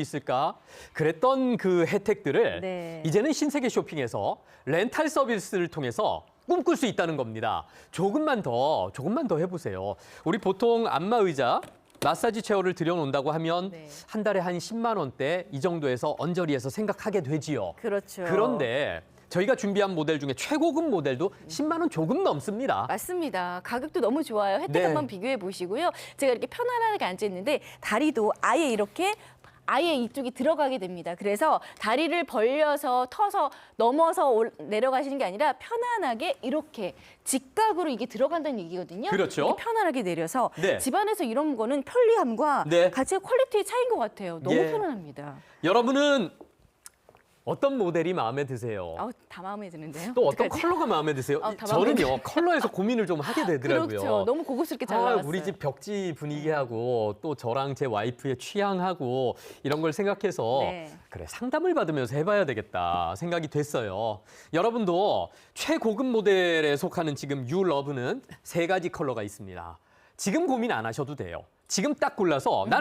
있을까? 그랬던 그 혜택들을 네. 이제는 신세계 쇼핑에서 렌탈 서비스를 통해서 꿈꿀 수 있다는 겁니다. 조금만 더, 조금만 더 해보세요. 우리 보통 안마 의자, 마사지 체어를 들여놓는다고 하면 네. 한 달에 한 10만 원대 이 정도에서 언저리에서 생각하게 되지요. 그렇죠. 그런데 저희가 준비한 모델 중에 최고급 모델도 10만 원 조금 넘습니다. 맞습니다. 가격도 너무 좋아요. 혜택 네. 한번 비교해 보시고요. 제가 이렇게 편안하게 앉아 있는데 다리도 아예 이렇게 아예 이쪽이 들어가게 됩니다. 그래서 다리를 벌려서 터서 넘어서 올- 내려가시는 게 아니라 편안하게 이렇게 직각으로 이게 들어간다는 얘기거든요. 그렇죠. 편안하게 내려서 네. 집안에서 이런 거는 편리함과 네. 같이 퀄리티의 차이인 것 같아요. 너무 예. 편안합니다. 여러분은 어떤 모델이 마음에 드세요? 아우, 다 마음에 드는데요. 또 어떤 어떡하지? 컬러가 마음에 드세요? 아, 다 마음에 저는요 컬러에서 고민을 좀 하게 되더라고요. 그렇죠. 너무 고급스럽게 잘 아, 나왔어요. 우리 집 벽지 분위기하고 또 저랑 제 와이프의 취향하고 이런 걸 생각해서 네. 그래 상담을 받으면서 해봐야 되겠다 생각이 됐어요. 여러분도 최고급 모델에 속하는 지금 유러브는 세 가지 컬러가 있습니다. 지금 고민 안 하셔도 돼요. 지금 딱 골라서 나는